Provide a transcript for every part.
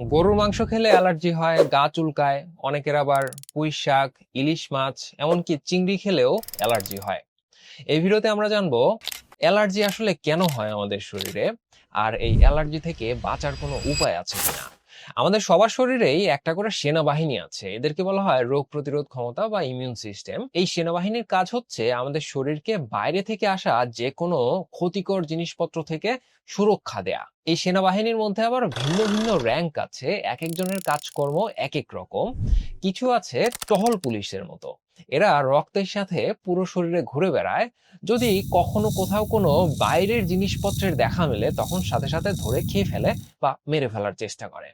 গরুর মাংস খেলে অ্যালার্জি হয়, গা চুলকায়, অনেকের আবার পুঁই শাক, ইলিশ মাছ, এমনকি চিংড়ি খেলেও অ্যালার্জি হয়। এই ভিডিওতে আমরা জানব, অ্যালার্জি আসলে কেন হয় আমাদের শরীরে? আর এই অ্যালার্জি থেকে বাঁচার কোনো উপায় আছে কিনা? আমাদের সবার শরীরেই একটা করে সেনাবাহিনী আছে। এদেরকে বলা হয় রোগ প্রতিরোধ ক্ষমতা বা ইমিউন সিস্টেম এই সেনাবাহিনীর কাজ হচ্ছে আমাদের শরীরকে বাইরে থেকে আসা যে কোনো ক্ষতিকর জিনিসপত্র থেকে সুরক্ষা দেয়া। এই সেনাবাহিনীর মধ্যে আবার ভিন্ন ভিন্ন র্যাঙ্ক আছে এক একজনের কাজকর্ম এক এক রকম। কিছু আছে টহল পুলিশের মতো। এরা রক্তের সাথে পুরো শরীরে ঘুরে বেড়ায়। যদি কখনো কোথাও কোনো বাইরের জিনিসপত্রের দেখা মেলে, তখন সাথে সাথে ধরে খেয়ে ফেলে বা মেরে ফেলার চেষ্টা করে।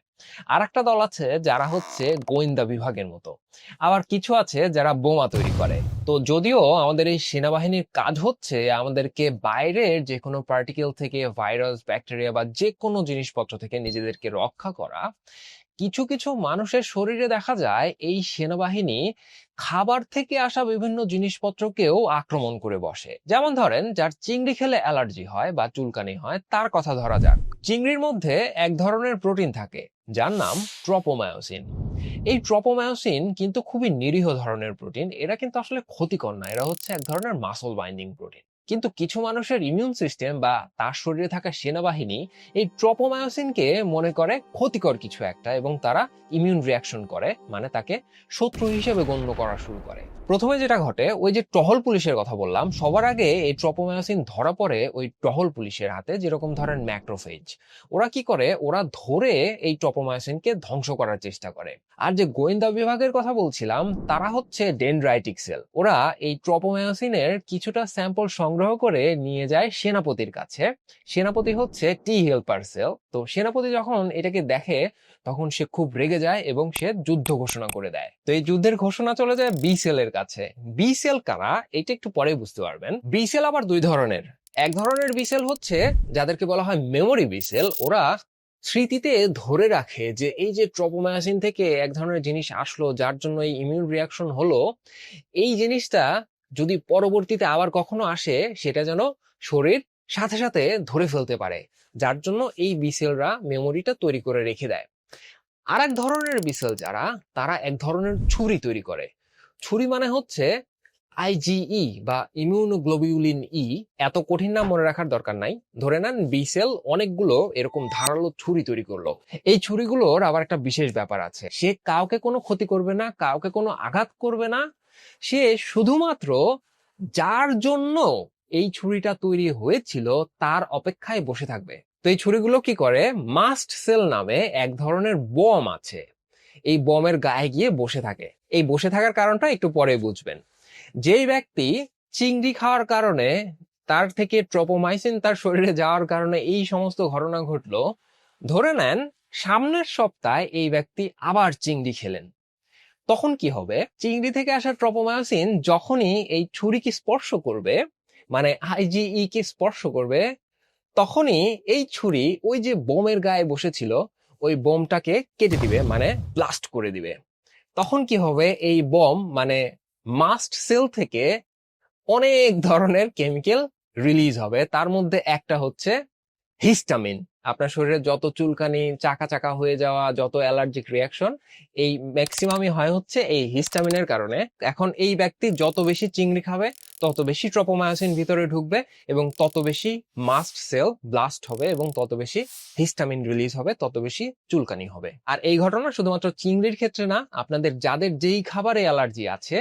আর একটা দল আছে যারা হচ্ছে গোয়েন্দা বিভাগের মতো। আবার কিছু আছে যারা বোমা তৈরি করে। তো যদিও আমাদের এই সেনাবাহিনীর কাজ হচ্ছে আমাদেরকে বাইরের যে কোনো পার্টিকেল থেকে ভাইরাস ব্যাকটেরিয়া বা যে কোনো জিনিসপত্র থেকে নিজেদেরকে রক্ষা করা, কিছু কিছু মানুষের শরীরে দেখা যায় এই সেনাবাহিনী খাবার থেকে আসা বিভিন্ন জিনিসপত্রকেও আক্রমণ করে বসে। যেমন ধরেন, যার চিংড়ি খেলে অ্যালার্জি হয় বা চুলকানি হয়, তার কথা ধরা যাক। চিংড়ির মধ্যে এক ধরনের প্রোটিন থাকে। যার নাম ট্রপোমায়োসিন এই ট্রপোমায়োসিন কিন্তু খুবই নিরীহ ধরনের প্রোটিন এরা কিন্তু আসলে ক্ষতিকর না। এরা হচ্ছে এক ধরনের মাসল বাইন্ডিং প্রোটিন কিন্তু কিছু মানুষের ইমিউন সিস্টেম বা তার শরীরে থাকা সেনাবাহিনী এই ট্রপোমায়োসিনকে মনে করে ক্ষতিকর কিছু একটা এবং তারা ইমিউন রিয়াকশন করে মানে তাকে শত্রু হিসেবে গণ্য করা শুরু করে। প্রথমে যেটা ঘটে, ওই যে টহল পুলিশের কথা বললাম, সবার আগে এই ট্রপোমায়োসিন ধরা পড়ে ওই টহল পুলিশের হাতে, যেরকম ধরেন ম্যাক্রোফেজ ওরা কি করে? ওরা ধরে এই ট্রপোমায়োসিনকে ধ্বংস করার চেষ্টা করে। আর যে গোয়েন্দা বিভাগের কথা বলছিলাম, তারা হচ্ছে ডেনড্রাইটিক সেল ওরা এই ট্রপোমায়োসিনের কিছুটা স্যাম্পল সংগ্রহ করে নিয়ে যায় সেনাপতির কাছে। সেনাপতি হচ্ছে টি হেল্পার সেল। তো সেনাপতি যখন এটাকে দেখে, তখন সে খুব রেগে যায় এবং সে যুদ্ধ ঘোষণা করে দেয়। তো এই যুদ্ধের ঘোষণা চলে যায় বি সেলের কাছে। বি সেল কারা? এটা একটু পরে বুঝতে পারবেন। বি সেল আবার দুই ধরনের। এক ধরনের বি সেল হচ্ছে যাদেরকে বলা হয় মেমোরি বি সেল। ওরা স্মৃতিতে ধরে রাখে যে এই যে ট্রপোমায়াসিন থেকে এক ধরনের জিনিস আসলো, যার জন্য এই ইমিউন রিয়াকশন হলো, এই জিনিসটা যদি পরবর্তীতে আবার কখনো আসে, সেটা যেন শরীর সাথে সাথে ধরে ফেলতে পারে, যার জন্য এই বিসেলরা মেমোরিটা তৈরি করে রেখে দেয়। আর এক ধরনের বিসেল যারা, তারা এক ধরনের ছুরি তৈরি করে। ছুরি মানে হচ্ছে আইজিই বা ইমিউনোগ্লোবিউলিন ই এত কঠিন নাম মনে রাখার দরকার নাই। ধরে নেন বিসেল অনেকগুলো এরকম ধারালো ছুরি তৈরি করল। এই ছুরিগুলোর আবার একটা বিশেষ ব্যাপার আছে। সে কাউকে কোনো ক্ষতি করবে না, কাউকে কোনো আঘাত করবে না সে শুধুমাত্র যার জন্য এই ছুরিটা তৈরি হয়েছিল, তার অপেক্ষায় বসে থাকবে। তো এই ছুরিগুলো কি করে? মাস্ট সেল নামে এক ধরনের বম আছে। এই বমের গায়ে গিয়ে বসে থাকে। এই বসে থাকার কারণটা একটু পরে বুঝবেন। যেই ব্যক্তি চিংড়ি খাওয়ার কারণে, তার থেকে ট্রপোমাইসিন তার শরীরে যাওয়ার কারণে এই সমস্ত ঘটনা ঘটলো, ধরে নেন সামনের সপ্তাহে এই ব্যক্তি আবার চিংড়ি খেলেন। তখন কি হবে? চিংড়ি থেকে আসা ট্রপোমায়োসিন যখনই এই ছুরিকে স্পর্শ করবে মানে আইজিই কে স্পর্শ করবে, তখনই এই ছুরি ওই যে বোমের গায়ে বসেছিল, ওই বোমটাকে কেটে দিবে মানে ব্লাস্ট করে দিবে। তখন কি হবে? এই বোম মানে মাস্ট সেল থেকে অনেক ধরনের কেমিক্যাল রিলিজ হবে। তার মধ্যে একটা হচ্ছে হিস্টামিন। আপনার শরীরে যত চুলকানি চাকা চাকা হয়ে যাওয়া, যত অ্যালার্জিক রিয়াকশন এই ম্যাক্সিমামই হয় হচ্ছে এই হিস্টামিনের কারণে। এখন এই ব্যক্তি যত বেশি চিংড়ি খাবে, তত বেশি ট্রপোমায়োসিন ভিতরে ঢুকবে এবং তত বেশি মাস্ট সেল ব্লাস্ট হবে এবং তত বেশি হিস্টামিন রিলিজ হবে, তত বেশি চুলকানি হবে। আর এই ঘটনা শুধুমাত্র চিংড়ির ক্ষেত্রে না, আপনাদের যাদের যেই খাবারে অ্যালার্জি আছে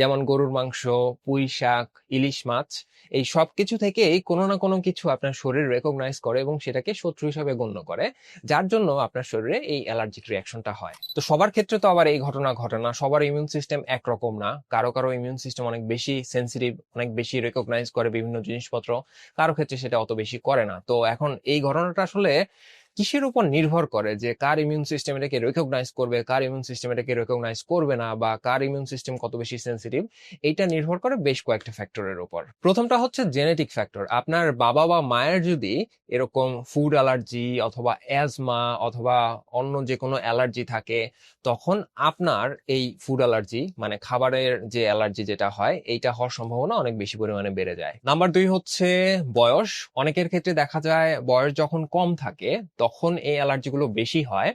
যেমন গরুর মাংস, পুঁই শাক, ইলিশ মাছ, এই সব কিছু থেকেই কোনো না কোনো কিছু আপনার শরীর রেকগনাইজ করে এবং সেটাকে শত্রু হিসাবে গণ্য করে, যার জন্য আপনার শরীরে এই অ্যালার্জিক রিয়াকশনটা হয়। তো সবার ক্ষেত্রে তো আবার এই ঘটনা ঘটে না, সবার ইমিউন সিস্টেম একরকম না। কারও কারও ইমিউন সিস্টেম অনেক বেশি সেন্সিটিভ অনেক বেশি রেকগনাইজ করে বিভিন্ন জিনিসপত্র, কারও ক্ষেত্রে সেটা অত বেশি করে না। তো এখন এই ঘটনাটা আসলে কিসের উপর নির্ভর করে? যে কার ইমিউন সিস্টেম এটাকে রেকগনাইজ করবে, কার ইমিউন সিস্টেম এটাকে রেকগনাইজ করবে না, বা কার ইমিউন সিস্টেম কত বেশি সেন্সিটিভ এইটা নির্ভর করে বেশ কয়েকটা ফ্যাক্টরের উপর। প্রথমটা হচ্ছে জেনেটিক ফ্যাক্টর আপনার বাবা বা মায়ের যদি এরকম ফুড অ্যালার্জি অথবা অ্যাজমা অথবা অন্য যে কোনো অ্যালার্জি থাকে, তখন আপনার এই ফুড অ্যালার্জি মানে খাবারের যে অ্যালার্জি যেটা হয়, এইটা হওয়ার সম্ভাবনা অনেক বেশি পরিমাণে বেড়ে যায়। নাম্বার দুই হচ্ছে বয়স। অনেকের ক্ষেত্রে দেখা যায় বয়স যখন কম থাকে তখন এই অ্যালার্জিগুলো বেশি হয়।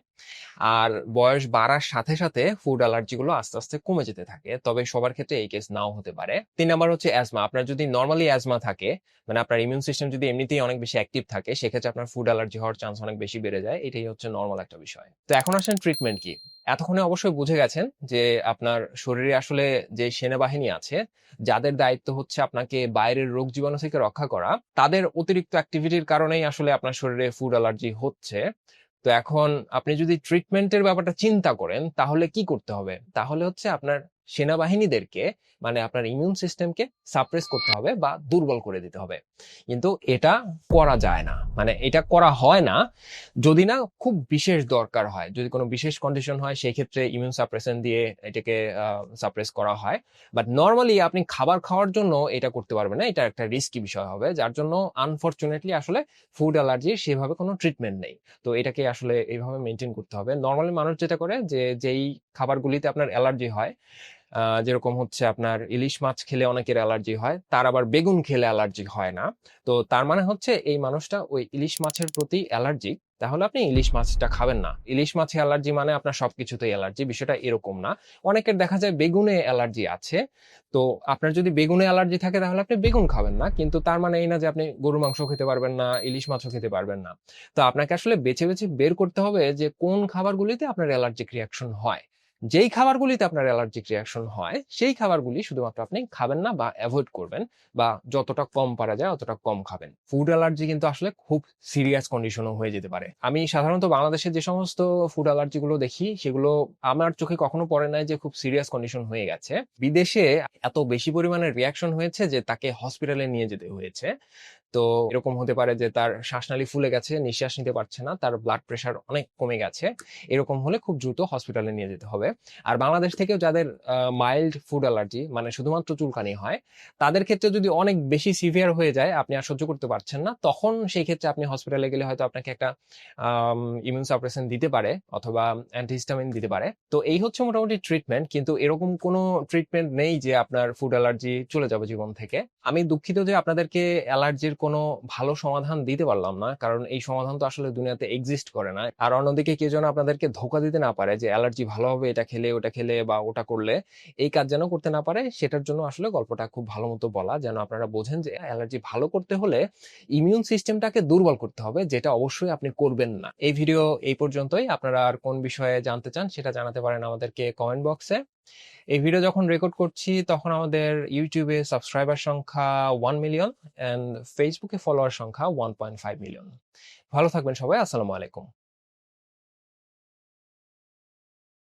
আর বয়স বাড়ার সাথে সাথে ফুড অ্যালার্জিগুলো আস্তে আস্তে কমে যেতে থাকে। তবে সবার ক্ষেত্রে এই কেস নাও হতে পারে। তিন নাম্বার হচ্ছে অ্যাজমা আপনার যদি নর্মালি অ্যাজমা থাকে মানে আপনার ইমিউন সিস্টেম যদি এমনিতেই অনেক বেশি অ্যাক্টিভ থাকে, সেক্ষেত্রে আপনার ফুড অ্যালার্জি হওয়ার চান্স অনেক বেশি বেড়ে যায়। এটাই হচ্ছে নর্মাল একটা বিষয়। তো এখন আসেন ট্রিটমেন্ট কি? এতক্ষণে অবশ্যই বুঝে গেছেন যে আপনার শরীরে আসলে যে সেনাবাহিনী আছে, যাদের দায়িত্ব হচ্ছে আপনাকে বাইরের রোগ জীবাণু থেকে রক্ষা করা, তাদের অতিরিক্ত অ্যাক্টিভিটির কারণেই আসলে আপনার শরীরে ফুড অ্যালার্জি হচ্ছে। তো এখন আপনি যদি ট্রিটমেন্টের ব্যাপারটা চিন্তা করেন, তাহলে কি করতে হবে? তাহলে হচ্ছে আপনার সেনাবাহিনীদেরকে মানে আপনার ইমিউন সিস্টেমকে সাপ্রেস করতে হবে বা দুর্বল করে দিতে হবে। কিন্তু এটা করা যায় না। মানে এটা করা হয় না। যদি না, খুব বিশেষ দরকার হয়। যদি কোনো বিশেষ কন্ডিশন হয় সেই ক্ষেত্রে ইমিউন সাপ্রেশন দিয়ে এটাকে সাপ্রেস করা হয়। বাট নর্মালি আপনি খাবার খাওয়ার জন্য এটা করতে পারবেন না। এটা একটা রিস্কি বিষয় হবে। যার জন্য আনফর্চুনেটলি আসলে ফুড অ্যালার্জি সেভাবে কোনো ট্রিটমেন্ট নেই। তো এটাকে আসলে এইভাবে মেনটেন করতে হবে। নর্মালি মানুষ যেটা করে যে, যেই খাবারগুলিতে আপনার অ্যালার্জি হয় যেরকম হচ্ছে আপনার ইলিশ মাছ খেলে অনেকের অ্যালার্জি হয়, তার আবার বেগুন খেলে অ্যালার্জি হয় না। তো তার মানে হচ্ছে এই মানুষটা ওই ইলিশ মাছের প্রতি অ্যালার্জি, তাহলে আপনি ইলিশ মাছটা খাবেন না। ইলিশ মাছে অ্যালার্জি মানে আপনার সবকিছুতেই অ্যালার্জি, বিষয়টা এরকম না। অনেকের দেখা যায় বেগুনে অ্যালার্জি আছে। তো আপনার যদি বেগুনে অ্যালার্জি থাকে, তাহলে আপনি বেগুন খাবেন না। কিন্তু তার মানে এই না যে আপনি গরু মাংস খেতে পারবেন না, ইলিশ মাছও খেতে পারবেন না। তো আপনাকে আসলে বেছে বেছে বের করতে হবে যে কোন খাবারগুলিতে আপনার অ্যালার্জিক রিয়াকশন হয়। যেই খাবারগুলিতে আপনার অ্যালার্জিক রিয়াকশন হয়, সেই খাবারগুলি শুধুমাত্র আপনি খাবেন না বা অ্যাভয়েড করবেন বা যতটা কম পারা যায় অতটা কম খাবেন। ফুড অ্যালার্জি কিন্তু আসলে খুব সিরিয়াস কন্ডিশনও হয়ে যেতে পারে। আমি সাধারণত বাংলাদেশে যে সমস্ত ফুড অ্যালার্জিগুলো দেখি, সেগুলো আমার চোখে কখনো পড়ে নাই যে খুব সিরিয়াস কন্ডিশন হয়ে গেছে। বিদেশে এত বেশি পরিমাণে রিয়াকশন হয়েছে যে তাকে হসপিটালে নিয়ে যেতে হয়েছে। তো এরকম হতে পারে যে তার শ্বাসনালী ফুলে গেছে, নিঃশ্বাস নিতে পারছে না, তার ব্লাড প্রেশার অনেক কমে গেছে। এরকম হলে খুব দ্রুত হসপিটালে নিয়ে যেতে হবে। আর বাংলাদেশ থেকেও যাদের মাইল্ড ফুড অ্যালার্জি মানে শুধুমাত্র চুলকানি হয়, তাদের ক্ষেত্রে যদি অনেক বেশি সিভিয়ার হয়ে যায়, আপনি আর সহ্য করতে পারছেন না, তখন সেই ক্ষেত্রে আপনি হসপিটালে গেলে হয়তো আপনাকে একটা ইমিউন সাপ্রেশন দিতে পারে অথবা অ্যান্টিহিস্টামিন দিতে পারে। তো এই হচ্ছে মোটামুটি ট্রিটমেন্ট কিন্তু এরকম কোনো ট্রিটমেন্ট নেই যে আপনার ফুড অ্যালার্জি চলে যাবে জীবন থেকে। আমি দুঃখিত যে আপনাদেরকে অ্যালার্জির কোনো ভালো সমাধান দিতে পারলাম না। কারণ এই সমাধান তো আসলে দুনিয়াতে এক্সিস্ট করে না। আর অন্যদিকে কেউ যেন আপনাদেরকে ধোকা দিতে না পারে যে অ্যালার্জি ভালো হবে, এটা খেলে, ওটা খেলে বা ওটা করলে, এই কাজ যেন করতে না পারে, সেটার জন্য আসলে গল্পটা খুব ভালো মতো বলা। যেন আপনারা বোঝেন যে অ্যালার্জি ভালো করতে হলে ইমিউন সিস্টেমটাকে দুর্বল করতে হবে, যেটা অবশ্যই আপনি করবেন না। এই ভিডিও এই পর্যন্তই। আপনারা আর কোন বিষয়ে জানতে চান, সেটা জানাতে পারেন আমাদেরকে কমেন্ট বক্সে এই ভিডিও যখন রেকর্ড করছি, তখন আমাদের ইউটিউবে সাবস্ক্রাইবার সংখ্যা ওয়ান মিলিয়ন অ্যান্ড ফেসবুকে ফলোয়ার সংখ্যা ওয়ান পয়েন্ট ফাইভ মিলিয়ন ভালো থাকবেন সবাই, আসসালামু আলাইকুম।